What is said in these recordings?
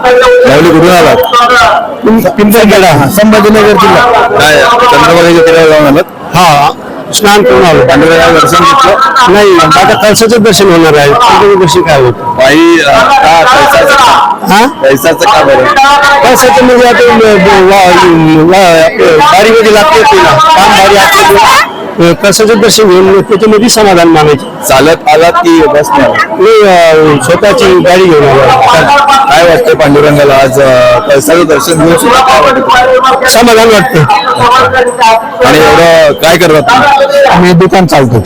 माऊली कुठून आलात? पिंपळखेडा संभाजीनगर जिल्हा. काय चंद्रभागेच्या किल्ल्यावर जाऊन आलात? हा स्नान करून आलो. पांडुरंगाचं दर्शन घेतलं? नाही आता कळसाचं दर्शन होणार आहे. तिकडे दर्शन काय होत? अं, का पैसाचं का हा? पैसाचं का बरं? कळसाचं म्हणजे आता बारीमध्ये लागते ना. काम भारी असल्यामुळे कळसाचं दर्शन घेऊन त्याच्यामध्ये समाधान मानायचे? चालत आलात की आलात? मी अं, स्वतःची गाडी घेऊन आलो. काय वाटतं पांडुरंगाला आज अं, कळसाचं दर्शन घेऊन सुद्धा काय वाटतं समाधान वाटते आणि एवढं काय करतात तुम्ही? आम्ही दुकान चालतो.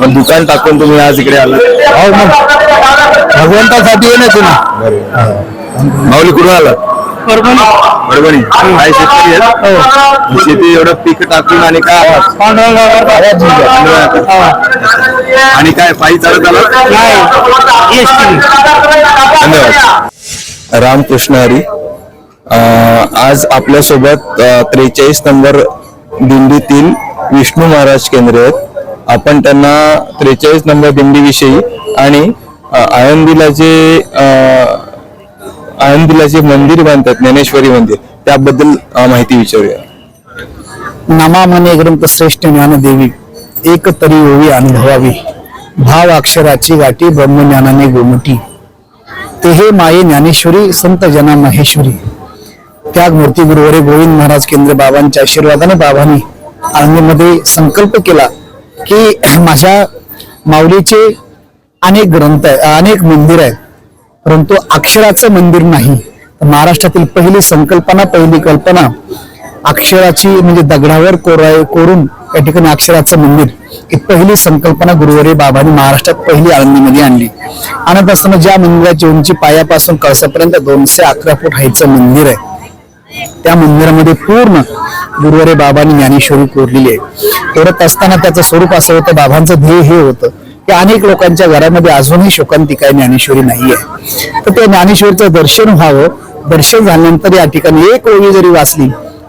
मग दुकान टाकून तुम्ही आज इकडे आलात हो मग. भगवंतासाठी ना माऊली कुठून आलात? परभणी काय शेतकरी आहेत? शेती एवढं पीक टाकून आणि काय? आहात आणि काय पायी चालत आलात धन्यवाद. रामकृष्ण हरी. अं, आज आपल्यासोबत त्रेचाळीस नंबर दिंडीतील विष्णू महाराज केंद्र आहेत. आपण त्यांना त्रेचाळीस नंबर दिंडीविषयी आणि अं, आळंदीला जे अं, आळंदीला जे मंदिर बांधतात ज्ञानेश्वरी मंदिर. त्याबद्दल माहिती विचारूया. नमा मने ग्रंथ श्रेष्ठ ज्ञानदेवी. एक तरी ओवी अनुभवावी. भाव अक्षराची गाठी ब्रह्मज्ञानाने गोमटी. ते हे माये ज्ञानेश्वरी संत जना महेश्वरी त्याग मूर्ती गुरुवरे गोविंद महाराज केंद्र बाबांच्या आशीर्वादाने बाबांनी आळंदीमध्ये संकल्प केला की माझ्या माऊलीचे अनेक ग्रंथ आहे अनेक मंदिर आहेत. परंतु अक्षराचं मंदिर नाही. तर महाराष्ट्रातील पहिली संकल्पना पहिली कल्पना अक्षराची म्हणजे दगडावर कोराय कोरून या ठिकाणी अक्षराचं मंदिर. ही पहिली संकल्पना गुरुवारी बाबांनी महाराष्ट्रात पहिली आळंदीमध्ये आणली. आणत असताना ज्या मंदिराची उंची पायापासून कळसापर्यंत दोनशे अकरा फूट हायचं मंदिर आहे. त्या मंदिरामध्ये पूर्ण गुरुवारी बाबांनी ज्ञानेश्वरी कोरलेली आहे. कोरत असताना त्याचं स्वरूप असं होतं बाबांचं ध्येय हे होतं. की अनेक लोकांच्या घरामध्ये अजूनही शोकांतिका ज्ञानेश्वरी नाही आहे तर त्या ज्ञानेश्वरीचं दर्शन व्हावं. दर्शन झाल्यानंतर या ठिकाणी एक ओळी जरी वाचली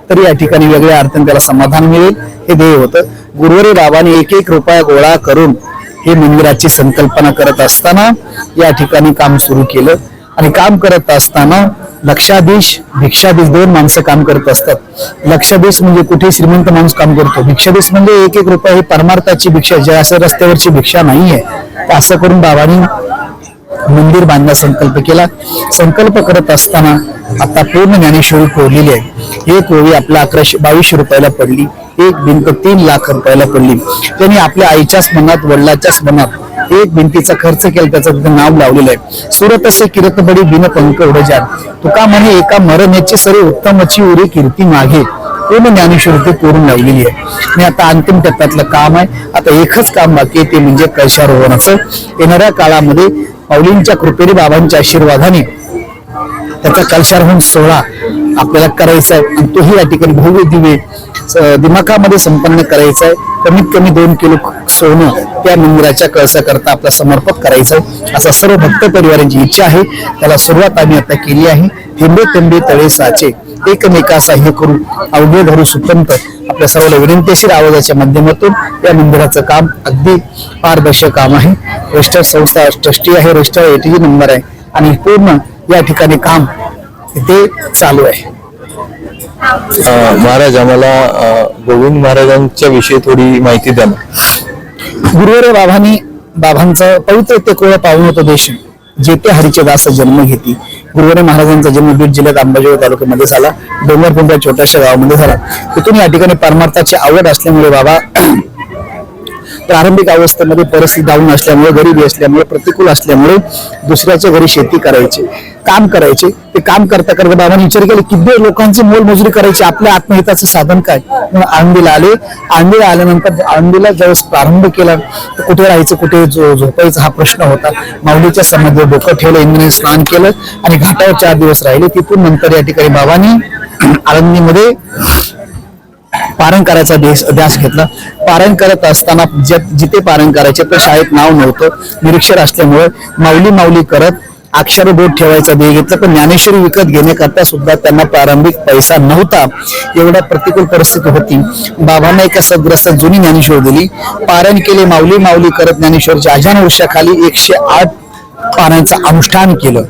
तरी या ठिकाणी वेगळ्या अर्थाने त्याला समाधान मिळेल. हे ध्येय होतं. गुरुवारी बाबांनी एक एक रुपया गोळा करून हे मंदिराची संकल्पना करत असताना या ठिकाणी काम सुरू केलं. आणि काम करत असताना लक्षाधीश भिक्षाधीश दोन माणसं काम करत असतात. लक्षाधीश म्हणजे कुठे श्रीमंत माणूस काम करतो. भिक्षाधीश म्हणजे एक एक रुपया ही परमार्थाची भिक्षा जे असं रस्त्यावरची भिक्षा नाहीये. असं करून बाबांनी मंदिर बांधण्याचा संकल्प केला. संकल्प करत असताना आता पूर्ण ज्ञानेश्वरी कोरलेली आहे एक ओळी आपल्या अकराशे बावीसशे रुपयाला पडली. एक भिंत तीन लाख रुपयाला पडली. त्यांनी आपल्या आईच्याच मनात वडिलाच्याच मनात एक भिंतीचा खर्च केला त्याचं तिथं नाव लावलेलं आहे. सुरत असे किरतबडी बिन पंख उडजान तुका म्हणे एका मरण्याची सर्व उत्तमची उरी कीर्ती मागे. पूर्ण ज्ञानेश्वरी ते कोरून लावलेली आहे. आणि आता अंतिम टप्प्यातलं काम आहे. आता एकच काम बाकी आहे ते म्हणजे कळशारोहणाचं येणाऱ्या काळामध्ये पाऊलींच्या कृपेने बाबांच्या आशीर्वादाने त्याचा कलशारोहण सोहळा आपल्याला करायचा आहे. आणि तोही या ठिकाणी भव्य दिवे दिमाकामध्ये दिमाखामध्ये संपन्न करायचा आहे. कमीत कमी दोन किलो सोनं त्या मंदिराच्या कळसाकरता आपला समर्पक करायचं आहे. असा सर्व भक्त परिवारांची इच्छा आहे. त्याला सुरुवात आम्ही आता केली आहे. थेंबे थेंबे तळे साचे एकमेका साह्य करू अवघे धरू सुतंत आपल्या सर्वांना विनंतीशीर आवाजाच्या माध्यमातून या मंदिराचं काम अगदी पारदर्शक काम आहे. रजिस्टर संस्था ट्रस्टी आहे. रजिस्टर एटीजी नंबर आहे. आणि पूर्ण या ठिकाणी काम ते चालू आहे. महाराज आम्हाला अं, गोविंद महाराजांच्या विषयी थोडी माहिती द्या गुरुवर बाबांनी बाबांचा पवित्र ते कोळ पाहून होतो देश हरीचे दास जन्म घेती गुरुवारी महाराजांचा जन्म बीड जिल्ह्यात अंबाजोगाई तालुक्यामध्ये झाला. डोंगरपुंडा छोट्याशा गावामध्ये झाला. तिथून या ठिकाणी परमार्थाची आवड असल्यामुळे बाबा प्रारंभिक अवस्थेमध्ये परिस्थिती डाऊन असल्यामुळे गरीबी असल्यामुळे प्रतिकूल असल्यामुळे दुसऱ्याच्या घरी शेती करायची काम करायचे. ते काम करता करता बाबांनी विचार केले किती लोकांची मोलमजुरी करायची आपल्या आत्महिताचं साधन काय? म्हणून आळंदीला आले. आळंदीला आल्यानंतर आळंदीला ज्यावेळेस प्रारंभ केला तर कुठे राहायचं कुठे झोपायचा झोपायचं हा प्रश्न होता. माऊलीच्या समाधीवर डोकं ठेवलं इंद्राने स्नान केलं आणि घाटावर चार दिवस राहिले. तिथून नंतर या ठिकाणी बाबांनी आळंदीमध्ये पारण करायचा देश ध्यास घेतला. पारण करत असताना ज्या- जिथे पारण करायचे तर शाळेत नाव नव्हतं. निरीक्षर असल्यामुळे माऊली माऊली करत अक्षर बोट ठेवायचा ध्येय घेतला. पण ज्ञानेश्वरी विकत घेण्याकरता सुद्धा त्यांना प्रारंभिक पैसा नव्हता. एवढ्या प्रतिकूल परिस्थिती होती. बाबांना एका सद्ग्रस्त जुनी ज्ञानेश्वर दिली. पारण केले माऊली माऊली करत ज्ञानेश्वरच्या अजान वर्षाखाली एकशे आठ पानांचं अनुष्ठान केलं.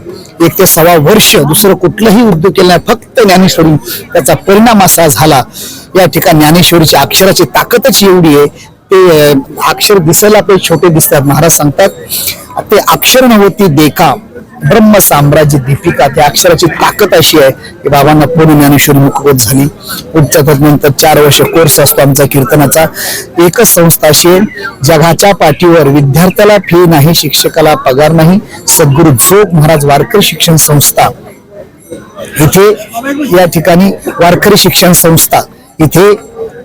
एक ते सव्वा वर्ष दुसरं कुठलंही उद्योग केलं नाही फक्त ज्ञानेश्वरी त्याचा परिणाम असा झाला. या ठिकाणी ज्ञानेश्वरीची अक्षराची ताकदच एवढी आहे ते अक्षर दिसायला आपले छोटे दिसतात महाराज सांगतात. ते अक्षर नव्हती देखा. ब्रह्म साम्राज्य दीपिका त्या अक्षराची ताकद अशी आहे की बाबांना पूर्ण ज्ञानेश्वरी मुखगत झाली. पुढच्या नंतर चार वर्ष कोर्स असतो आमचा कीर्तनाचा. एकच संस्था अशी आहे जगाच्या पाठीवर विद्यार्थ्याला फी नाही शिक्षकाला पगार नाही सद्गुरु जोग महाराज वारकरी शिक्षण संस्था. इथे या ठिकाणी वारकरी शिक्षण संस्था इथे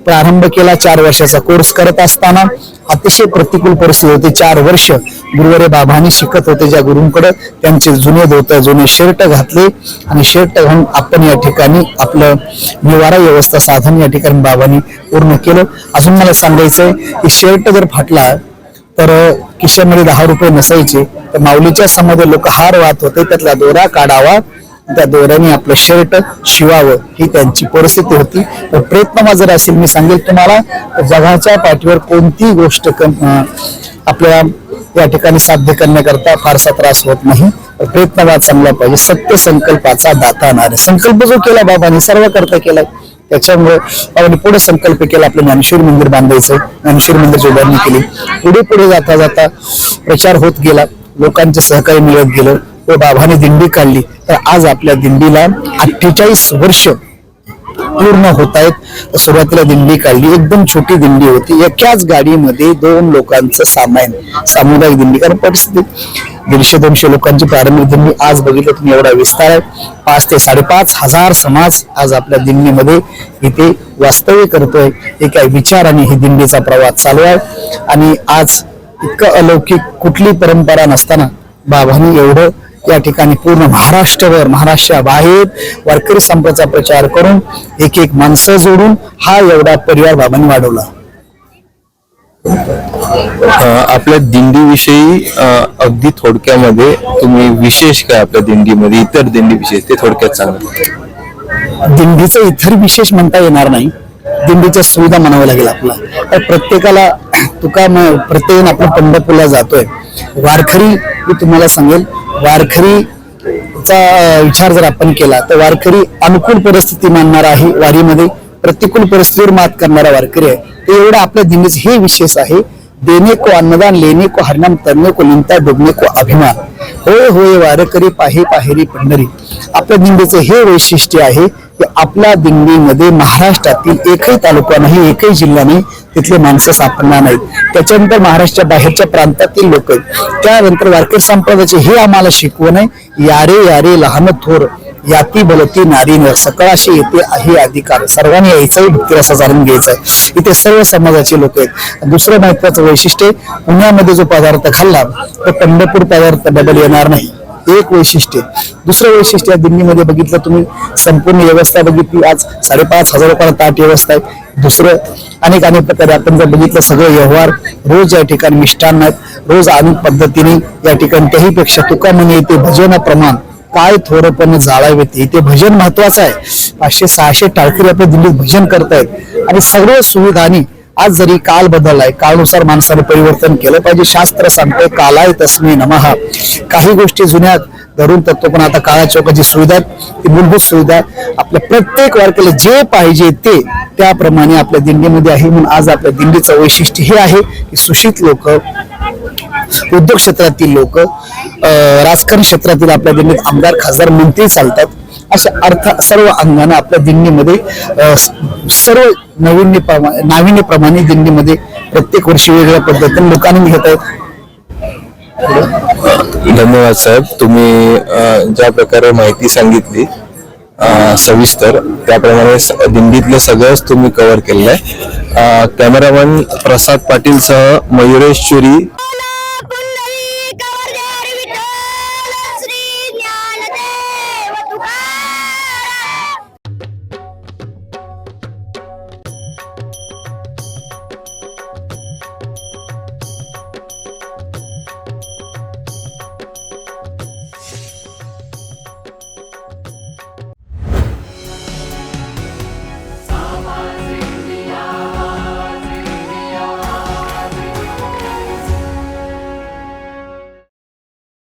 प्रारंभ केला चार वर्षाचा कोर्स करत असताना. अतिशय प्रतिकूल परिस्थिती होती. चार वर्ष गुरुवारे बाबांनी शिकत होते ज्या गुरुंकडे. त्यांचे जुने धोतर जुने शर्ट घातले. आणि शर्ट घालून आपण या ठिकाणी आपलं निवारा व्यवस्था साधन या ठिकाणी बाबांनी पूर्ण केलं. अजून मला सांगायचंय की शर्ट जर फाटला तर किशामध्ये दहा रुपये नसायचे. तर माऊलीच्या समोर लोक हार वाहत होते. त्यातला दोरा काढावा. त्या दोऱ्याने आपलं शर्ट शिवावं ही त्यांची परिस्थिती होती. तर प्रयत्न माझा असेल मी सांगेल तुम्हाला जगाच्या पाठीवर कोणतीही गोष्ट आपल्या आपल्याला या ठिकाणी साध्य करण्याकरता फारसा त्रास होत नाही. प्रयत्न चांगला पाहिजे. सत्य संकल्पाचा दाता नारे संकल्प जो केला बाबांनी सर्व करता केलाय त्याच्यामुळे बाबांनी पुढे संकल्प केला. आपलं ज्ञानेश्वर मंदिर बांधायचं. ज्ञानेश्वर मंदिरची उभारणी केली. पुढे पुढे जाता जाता प्रचार होत गेला. लोकांचे सहकार्य मिळत गेलं. व बाबाने दिंडी काढली. तर आज आपल्या दिंडीला अठ्ठेचाळीस वर्ष पूर्ण होत आहेत. सुरुवातीला दिंडी काढली. एकदम छोटी दिंडी होती. एकाच गाडीमध्ये दोन लोकांचं सामान सामुदायिक दिंडी. कारण परिस्थिती दीडशे दोनशे लोकांची प्रारंभिक दिंडी आज बघितलं तुम्ही एवढा विस्तार आहे. पाच ते साडेपाच हजार समाज आज आपल्या दिंडीमध्ये इथे वास्तव्य करतोय. एका विचाराने ही दिंडीचा प्रवास चालू आहे. आणि आज इतकं अलौकिक कुठली परंपरा नसताना बाबांनी एवढं या ठिकाणी पूर्ण महाराष्ट्रभर महाराष्ट्राबाहेर वारकरी संपाचा प्रचार करून एक एक माणसं जोडून हा एवढा परिवार बाबांनी वाढवला. आपल्या दिंडीविषयी अगदी थोडक्यामध्ये तुम्ही विशेष काय आपल्या दिंडीमध्ये इतर दिंडी विशेष ते थोडक्यात सांगा. दिंडीचं इतर विशेष म्हणता येणार नाही. दिंडीच्या सुविधा म्हणावं लागेल आपला. तर प्रत्येकाला तुका प्रत्येक आपण पंढरपूरला जातोय. वारकरी मी तुम्हाला सांगेल वारकरीचा चा विचार जर आपण केला तर वारकरी अनुकूल परिस्थिती मानणार आहे वारीमध्ये. प्रतिकूल परिस्थितीवर मात करणारा वारकरी आहे. ते एवढं आपल्या दिंडीचं हे विशेष आहे देणे को अन्नदान लेणे को हरनाम तरणे को लिंता डुबणे को अभिमान. होय होय वारकरी पाहे पाहेरी पंढरी. आपल्या दिंडीचं हे वैशिष्ट्य आहे की आपल्या दिंडीमध्ये महाराष्ट्रातील एकही तालुका नाही एकही जिल्हा नाही तिथले माणसं सापडणार नाहीत. त्याच्यानंतर महाराष्ट्राच्या बाहेरच्या प्रांतातील लोक आहेत. त्यानंतर वारकरी संप्रदायाचे हे आम्हाला शिकवण आहे यारे यारे लहान थोर. याती बलती नारी नर सकळाशी येते आहे अधिकार. सर्वांनी यायचंही भक्तीरसा जाणून घ्यायचा आहे इथे सर्व समाजाचे लोक आहेत. दुसरं महत्वाचं वैशिष्ट्य पुण्यामध्ये जो पदार्थ खाल्ला तो पंढरपूर पदार्थ डबल येणार नाही. एक वैशिष्ट्य दुसरं वैशिष्ट्य या दिल्लीमध्ये बघितलं तुम्ही संपूर्ण व्यवस्था बघितली आज साडेपाच हजार रुपयाला ताट व्यवस्था आहे. दुसरं अनेक अनेक प्रकारे आपण जर बघितलं सगळं व्यवहार रोज या ठिकाणी मिष्टान्न आहेत. रोज अनेक पद्धतीने या ठिकाणी त्याहीपेक्षा तुका म्हणे येते भजन प्रमाण काय थोरपण जाळावे ते इथे भजन महत्वाचं आहे. पाचशे सहाशे टाळकरी आपल्या दिल्लीत भजन करतायत. आणि सर्व सुविधांनी आज जरी काल बदललाय काळानुसार माणसाने परिवर्तन केलं पाहिजे. शास्त्र सांगतं कालाय तस्मी नमहा काही गोष्टी जुन्या धरून तत्व पण आता काळा चौकाची सुविधा ती मूलभूत सुविधा आपल्या प्रत्येक वारकेला जे पाहिजे ते त्याप्रमाणे आपल्या दिंडीमध्ये आहे. म्हणून आज आपल्या दिंडीचं वैशिष्ट्य हे आहे की सुशित लोक उद्योग क्षेत्रातील लोक राजकारण क्षेत्रातील आपल्या दिल्लीत आमदार खासदार मंत्री चालतात. अशा अर्थ सर्व अंगाने आपल्या दिंडीमध्ये सर्व नवीन्य नाविन्यप्रमाणे दिंडीमध्ये प्रत्येक वर्षी वेगळ्या पद्धतीने लोकांनी घेत आहेत. धन्यवाद साहेब. तुम्ही ज्या प्रकारे माहिती सांगितली सविस्तर त्याप्रमाणे दिंडीतलं सगळंच तुम्ही कव्हर केलंय. आहे कॅमेरामन प्रसाद पाटील सह मयुरेश चुरी.